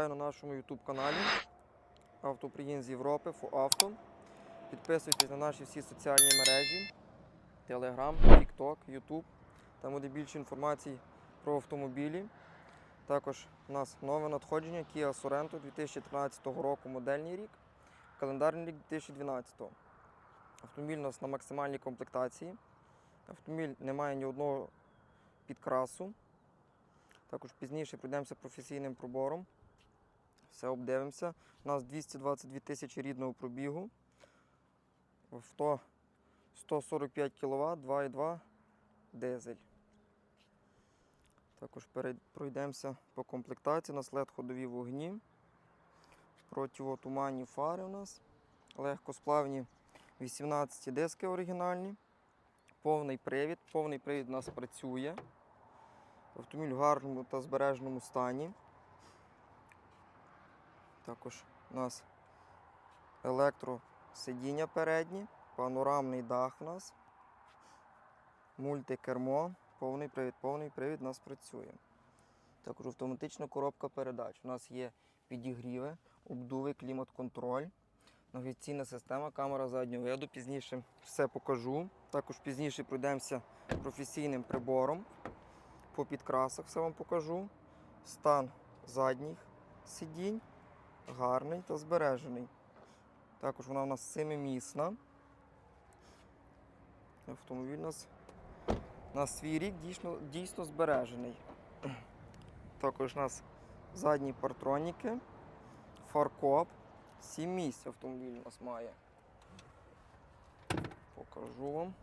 Вітаю на нашому YouTube каналі Автоприїзд з Європи ФОАВТО. Підписуйтесь на наші всі соціальні мережі: Telegram, TikTok, YouTube. Там буде більше інформації про автомобілі. Також у нас нове надходження Kia Sorento 2013 року модельний рік, календарний рік 2012. Автомобіль у нас на максимальній комплектації. Автомобіль не має ні одного підкрасу. Також пізніше пройдемося професійним пробором. Все обдивимося. У нас 222 тисячі рідного пробігу. Авто 145 кВт, 2,2 дизель. Також пройдемося по комплектації. У нас LED ходові вогні. Противотуманні фари у нас. Легкосплавні 18 диски оригінальні. Повний привід. Повний привід у нас працює. Автомобіль в гарному та збереженому стані. Також у нас електросидіння передні, панорамний дах у нас, мультикермо, повний привід, повний привід у нас працює. Також автоматична коробка передач. У нас є підігріви, обдуви, клімат-контроль, навігаційна система, камера заднього виду. Пізніше все покажу. Також пізніше пройдемося професійним прибором по підкрасах все вам покажу. Стан задніх сидінь гарний та збережений. Також вона у нас семимісна. Автомобіль у нас на свій рік дійсно, дійсно збережений. Також у нас задні партроніки, фаркоп. Сім місць автомобіль у нас має. Покажу вам.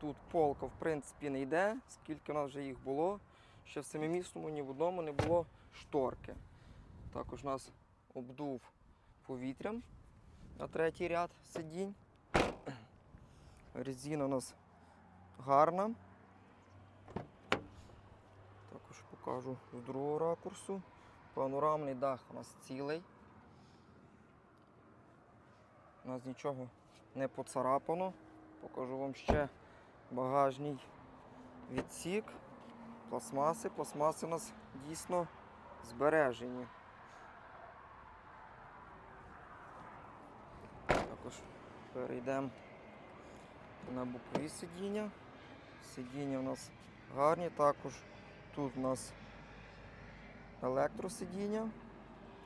Тут полка, в принципі, не йде, скільки в нас вже їх було. Ще в семимісному ні в одному не було шторки. Також у нас обдув повітрям на третій ряд сидінь. Резина у нас гарна. Також покажу з другого ракурсу. Панорамний дах у нас цілий. У нас нічого не поцарапано. Покажу вам ще багажний відсік, пластмаси. Пластмаси у нас дійсно збережені. Також перейдемо на бокові сидіння. Сидіння у нас гарні, також тут у нас електросидіння.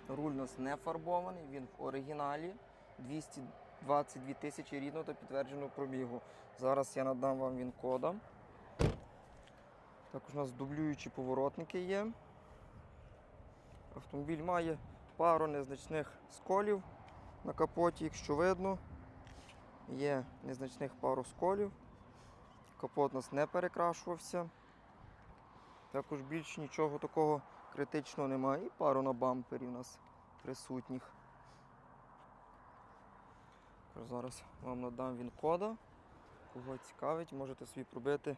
Руль у нас не фарбований, він в оригіналі 222 тисячі рідного та підтвердженого пробігу. Зараз я надам вам він кода. Також у нас дублюючі поворотники є. Автомобіль має пару незначних сколів на капоті, якщо видно. Є незначних пару сколів. Капот у нас не перекрашувався. Також більш нічого такого критичного немає. І пару на бампері у нас присутніх. Зараз вам надам він кода. Кого цікавить, можете собі пробити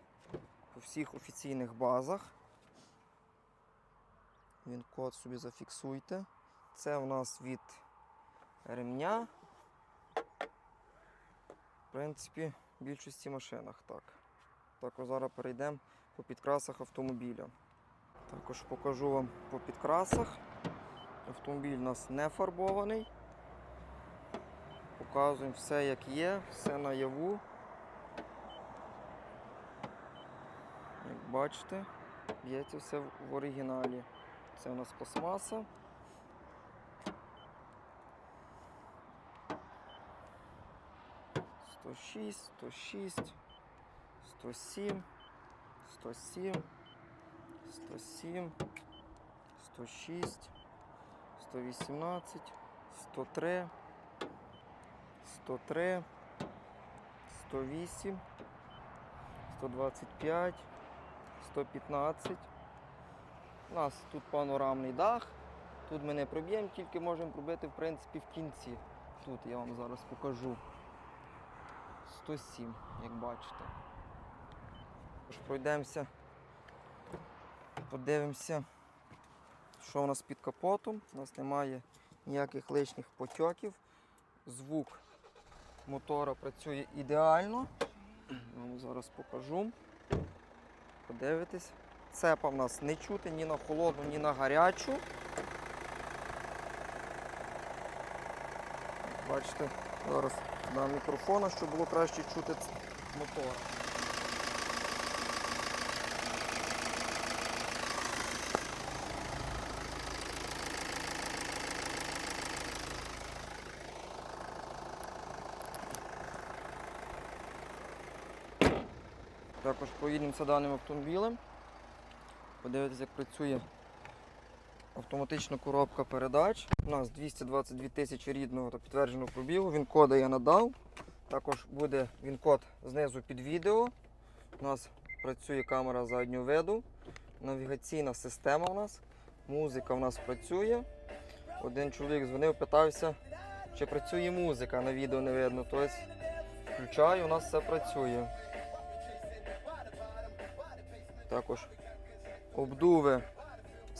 по всіх офіційних базах. Він код собі зафіксуйте. Це у нас від ремня. В принципі, в більшості машинах так. Також зараз перейдемо по підкрасах автомобіля. Також покажу вам по підкрасах. Автомобіль у нас не фарбований. Показуємо все як є, все наяву. Як бачите, б'ється все в в оригіналі. Це у нас пластмаса. 106, 106, 107, 107, 107, 106, 118, 103, 103, 108, 125, 115. У нас тут панорамний дах. Тут ми не проб'ємо, тільки можемо пробити в принципі, в кінці. Тут я вам зараз покажу. 107, як бачите. Пройдемося, подивимося, що у нас під капотом. У нас немає ніяких лишніх потьоків. Звук мотора працює ідеально. Вам зараз покажу. Подивитись. Цепа в нас не чути ні на холодну, ні на гарячу. Бачите, зараз дам мікрофона, щоб було краще чути мотор. Також проїдемося даним автомобілем. Подивитися, як працює автоматична коробка передач. У нас 222 тисячі рідного та підтвердженого пробігу. Він кода я надав. Також буде він код знизу під відео. У нас працює камера заднього виду, навігаційна система у нас, музика у нас працює. Один чоловік дзвонив, питався, чи працює музика, на відео не видно. Тобто включаю, у нас все працює. Також обдуви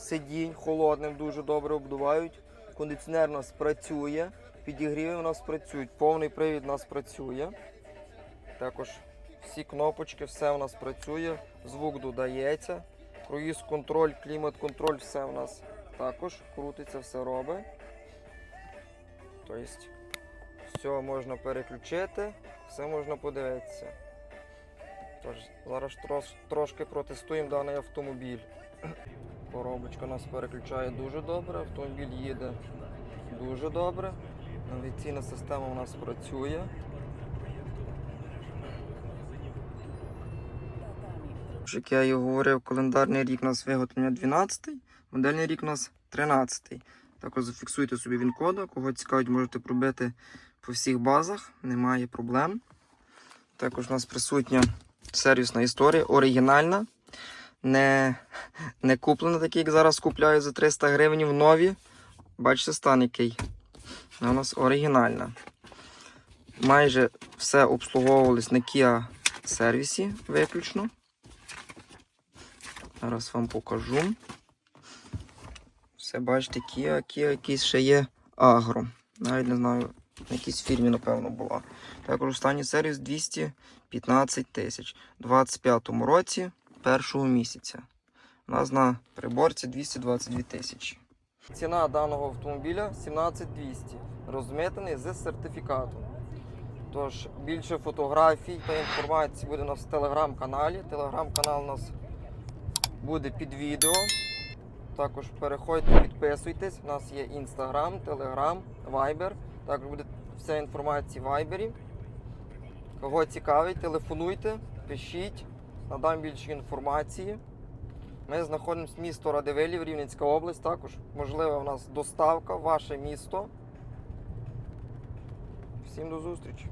сидінь холодним дуже добре обдувають. Кондиціонер у нас працює, підігріви у нас працюють, повний привід у нас працює. Також всі кнопочки, все у нас працює, звук додається. Круїз контроль, клімат контроль, все у нас також крутиться, все робить. Тобто все можна переключити, все можна подивитися. Тож, зараз трош, трошки протестуємо даний автомобіль. Коробочка нас переключає дуже добре, автомобіль їде дуже добре. Навігаційна система у нас працює. Як я і говорив, календарний рік у нас виготовлення 12, модельний рік у нас 13. Також зафіксуйте собі він кода. Кого цікавить, можете пробити по всіх базах, немає проблем. Також у нас присутня сервісна історія, оригінальна. Не, не куплена, такі, як зараз купляють за 300 гривень в нові. Бачите, стан який. Вона у нас оригінальна. Майже все обслуговувалось на Kia сервісі виключно. Зараз вам покажу. Все бачите, Kia, Kia якийсь ще є агро. Навіть не знаю, на якійсь фірмі, напевно, була. Також останній сервіс 215 тисяч. У 25-му році першого місяця. У нас на приборці 222 тисячі. Ціна даного автомобіля 17200. Розмитаний з сертифікатом. Тож більше фотографій та інформації буде у нас в телеграм-каналі. Телеграм-канал у нас буде під відео. Також переходьте, підписуйтесь. У нас є інстаграм, телеграм, вайбер. Також буде вся інформація в вайбері. Кого цікавить, телефонуйте, пишіть, надам більше інформації. Ми знаходимося в місто Радивилів, Рівненська область. Також можлива в нас доставка ваше місто. Всім до зустрічі!